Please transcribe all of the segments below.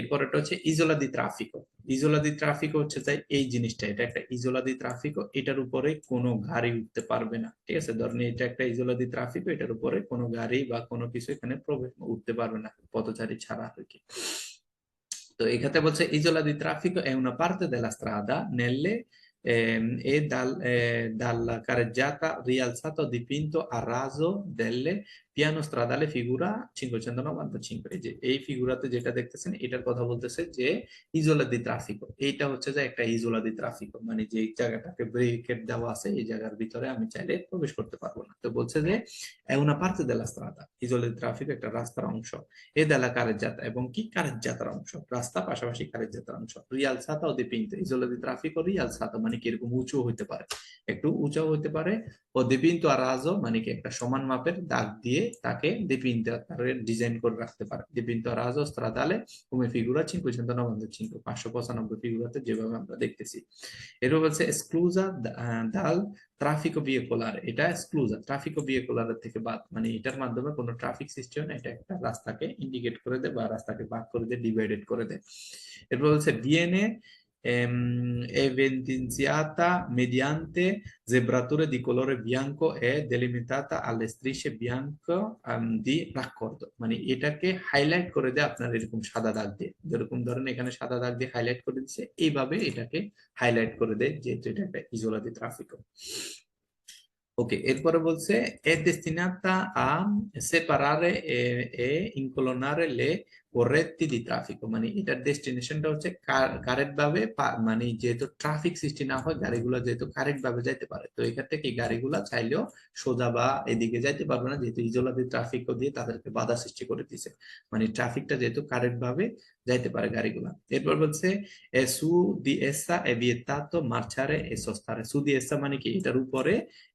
এরপরেটা হচ্ছে ইজোলা দি ট্রাফিকো। ইজোলা দি ট্রাফিকো হচ্ছে তাই এই জিনিসটা এটা একটা ইজোলা দি ট্রাফিকো এটার উপরে কোনো গাড়ি উঠতে পারবে না ঠিক আছে? ধরেন এটা একটা ইজোলা দি ট্রাফিকো এটার উপরে কোনো গাড়ি বা কোনো কিছু এখানে প্রবেশ উঠতে পারবে না পথচারী ছাড়া আর কি। তো এখানে বলছে isola di traffico è una parte della strada nelle ehm, e dal, eh, dalla carreggiata rialzato o dipinto a raso delle পিয়ানো স্ট্রাদালে ফিগুরা 595 এই যে এই ফিগুরাতে যেটা দেখতেছেন, এটার কথা বলতেছে যে ইজোলা দি ট্রাফিকো এইটা হচ্ছে যে একটা ইজোলা দি ট্রাফিকো মানে যে জায়গাটাকে ব্রেকেট দেওয়া আছে, এই জায়গার ভিতরে আমি চাইলে প্রবেশ করতে পারব না। তো বলছে যে এউনা পার্তে দেলা স্ট্রাদা ইজোলা দি ট্রাফিকো একটা রাস্তার অংশ। এ দেলা কারেজ্জাতা এবং কি কারেজ্জাতার অংশ? রাস্তা পাশাপাশি কারেজ্জাতার অংশ। রিয়াল সাতা ও দিপিনতে ইজোলা দি ট্রাফিকো রিয়াল সাতা মানে কি এরকম উঁচু হইতে পারে? একটু উঁচু হইতে পারে, ও দিপিনতো আর রাজো মানে কি একটা সমান মাপের দাগ দিয়ে তাকে dipinto ডিজাইন করে রাখতে পারে। dipinto a raso stradale come 595 পাঁচশো পঁচানব্বই ফিগুরাতে যেভাবে আমরা দেখতেছি। এরপর বলছে এক্সক্লুজা দাল ট্রাফিকো ভিএকুলার এটা এক্সক্লুজা ট্রাফিকো ভিএকুলার থেকে বাদ। মানে এটার মাধ্যমে কোনো ট্রাফিক সিস্টেম এটা একটা রাস্তাকে ইন্ডিকেট করে দেয় বা রাস্তাকে ভাগ করে দেয় ডিভাইডেড করে দেয়। এরপর বলছে BNA ehm, evidenziata mediante zebrature di colore bianco e delimitata alle strisce bianco um, di raccordo মানে এটাকে হাইলাইট করে দেয় আপনার এরকম সাদা দাগ দিয়ে যেরকম ধরেন এখানে সাদা দাগ দিয়ে হাইলাইট করে দিচ্ছে এইভাবে এটাকে হাইলাইট করে দেয় যেহেতু এটা একটা ইজোলা দি ট্রাফিকো ওকে এরপরে বলছে è destinata a separare e, e incolonnare le corretti di traffico মানে এটার ডেস্টিনেশনটা হচ্ছে কারেক্ট ভাবে মানে যেহেতু ট্রাফিক সৃষ্টি না হয়, গাড়িগুলো যেহেতু কারেক্ট ভাবে যাইতে পারে, তো চাইলেও সোজা বা এদিকে যাইতে পারবে না, যেহেতু দিয়ে তাদেরকে বাধা সৃষ্টি করে দিছে। মানে ট্রাফিকটা যেহেতু কারেক্ট ভাবে যাইতে পারে গাড়িগুলা। এরপর বলছে দি এসা এ vietato marciare e sostare সু দি এসা মানে কি? এটার উপরে,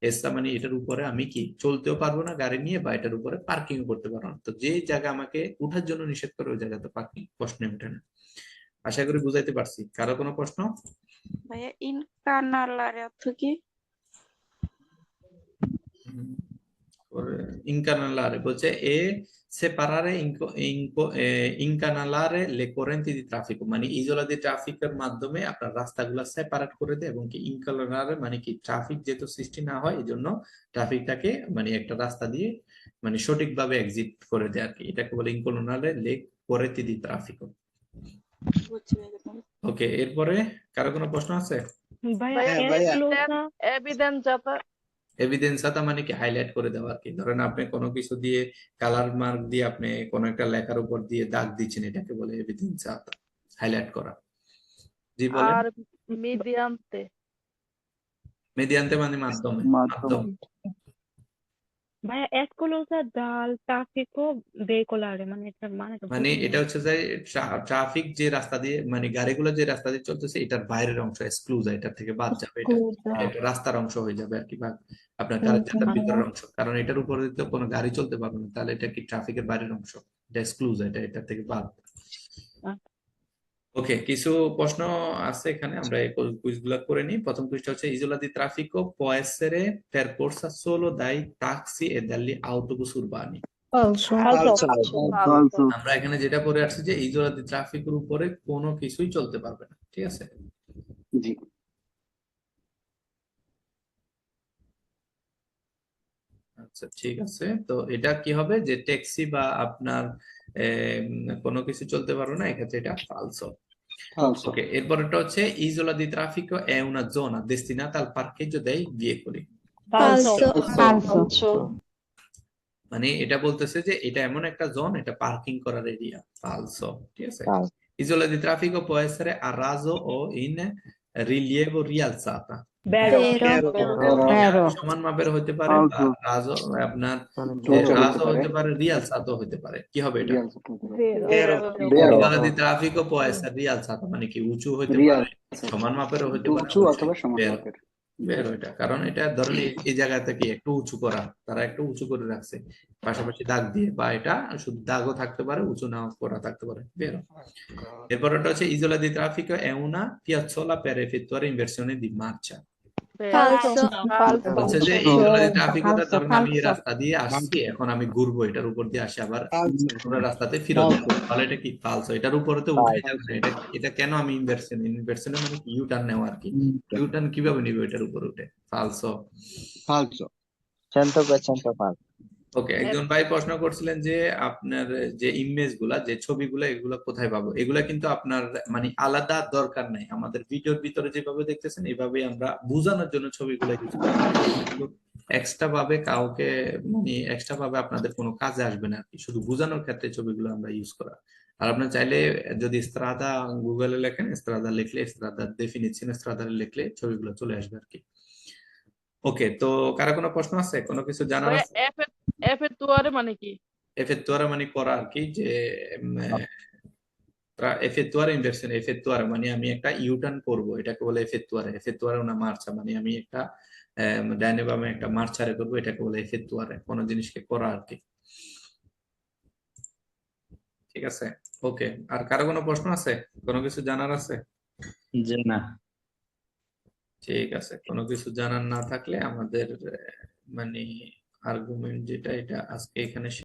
এসা মানে এটার উপরে আমি কি? চলতেও পারব না গাড়ি নিয়ে বা এটার উপরে পার্কিং করতে পারব না। তো যে জায়গা আমাকে উঠার জন্য নিষেধ করে ওই জায়গাতে পার্কিং প্রশ্নে ওঠে না আশা করি বুঝাইতে পারছি। কারও কোনো প্রশ্ন? ভাইয়া ইনকানালার অর্থ কি? incanalare বলছে এ separare inco- inco- eh, incanalare le correnti di traffico মানে ইজোলা দি ট্রাফিকের মাধ্যমে আপনার রাস্তাগুলো সেপারেট করে দেয় এবং কি ইনকানালারে মানে কি ট্রাফিক যেহেতু সৃষ্টি না হয় এই জন্য ট্রাফিকটাকে মানে একটা রাস্তা দিয়ে মানে সঠিকভাবে এক্সিট করে দেয় আর কি? এটাকে বলে ইনকানালারে লে correnti di traffico. বুঝছি ভাইয়া ওকে এরপরে কারও কোনো প্রশ্ন আছে? এভিডেন্সাতা মানে কি? হাইলাইট করে দেওয়া আর কি। ধরেন আপনি কোনো কিছু দিয়ে কালার মার্ক দিয়ে আপনি কোনো একটা লেখার উপর দিয়ে দাগ দিচ্ছেন এটাকে বলে এভিডেন্সাতা হাইলাইট করা। জি বলেন। আর মিডিয়ামতে মেডিয়ান্তে মানে মাধ্যমে। মাধ্যম। ভাইয়া এসকুলোজা ডাল ভেহিকুলারে মানে এটার মানে মানে এটা হচ্ছে যে ট্রাফিক যে রাস্তা দিয়ে মানে গাড়িগুলো যে রাস্তা দিয়ে চলতেছে এটার বাইরের অংশ এক্সক্লুজ এটার থেকে বাদ যাবে এটা এটা রাস্তার অংশ হয়ে যাবে আর কি বা আপনার কারেন্টের ভিতরের অংশ। কারণ এটার উপরে তো কোনো গাড়ি চলতে পারবে না তাহলে এটা কি ট্রাফিকের বাইরের অংশ? এটা এক্সক্লুজ এটা এটা থেকে বাদ। ওকে কিছু প্রশ্ন আছে এখানে আমরা এই কুইজগুলো করে নিই। প্রথম কুইজটা হচ্ছে isola di traffico può essere percorsa solo dai taxi e dagli autobus urbani Falso. আমরা এখানে যেটা পড়ে আসছি যে ইজোলা দি ট্রাফিকের উপরে কোনো কিছুই চলতে পারবে না। ঠিক আছে? জি। আচ্ছা ঠিক আছে তো এটা কি হবে যে ট্যাক্সি বা আপনার কোনো কিছু চলতে পারবে না এক্ষেত্রে এটা ফালসো falso ওকে এরপরটা হচ্ছে isola di traffico è una zona destinata al parcheggio dei veicoli ফালসো falso মানে এটা বলতেছে যে এটা এমন একটা জোন এটা পার্কিং করার এরিয়া ফালসো ঠিক আছে Falso. isola di traffico può essere a raso o in rilievo rialzata. সমান মাপের হতে পারে বা Falso. আপনার Vero. রাজও হতে পারে রিয়ালসাতো হতে পারে। কি হবে এটা? isola di traffico può essere মানে কি উঁচু হতে পারে? সমান মাপেরও হতে পারে। উঁচু অথবা সমান বের। মাপের। বের এটা। কারণ এটা ধরেন এই- এই জায়গাতে কি একটু উঁচু করা তারা একটু উঁচু করে রাখছে। পাশাপাশি দাগ দিয়ে বা এটা শুধু দাগও থাকতে পারে উঁচু নাও করা থাকতে পারে। বের। এরপর ওটা হচ্ছে isola di traffico è una piazzola per effettuare inversione di marcia falso falso বলছে যে falso, ইজোলাদি ধরুন আমি এই রাস্তা দিয়ে আসছি এখন আমি ঘুরবো এটার উপর দিয়ে আসি আবার। রাস্তাতে ফিরত যাব। তাহলে এটা কি ফালসো এটার উপরে তো উঠে যাবে এটা এটা কেন আমি ইনভার্সন ইনভার্সন মানে ইউ টার্ন নেওয়া আর কি। ইউ টার্ন কীভাবে নিবে এটার উপর উঠে? ফালসো ফালসো 100% falso. ওকে একজন ভাই প্রশ্ন করছিলেন যে আপনার যে ইমেজগুলা যে ছবিগুলা এগুলা কোথায় পাবো? এগুলা কিন্তু আপনার মানে আলাদা দরকার নাই। আমাদের ভিডিওর ভিতরে যেভাবে দেখতেছেন এইভাবে আমরা বোঝানোর জন্য ছবিগুলো করি। এক্সট্রা ভাবে কাউকে মানে এক্সট্রা ভাবে আপনাদের কোনো কাজে আসবে না। শুধু বোঝানোর ক্ষেত্রে ছবিগুলো আমরা ইউজ করা। আর আপনার চাইলে যদি স্ত্রাদা গুগলে লেখেন স্ত্রাদা লিখলে স্ত্রাদা ডেফিনিশন স্ত্রাদা লিখলে ছবিগুলো চলে আসবে আর কি ওকে তো কারও কোনো প্রশ্ন আছে? কোনো কিছু জানার আছে? এফ এর এফ এর দুয়ারে মানে কি? efettuare মানে করা আর কি যে efettuare ইনভার্সন efettuare মানে আমি একটা ইউটার্ন করব এটাকে বলে efettuare efettuare una marcia মানে আমি একটা ডাইনে বামে একটা মার্চারে করব এটাকে বলে efettuare কোন জিনিসকে করা আর কি। ঠিক আছে? ওকে আর কারও কোনো প্রশ্ন আছে? কোনো কিছু জানার আছে? জি না। ঠিক আছে কোনো কিছু জানার না থাকলে আমাদের মানে আর্গুমেন্ট যেটা এটা আজকে এখানে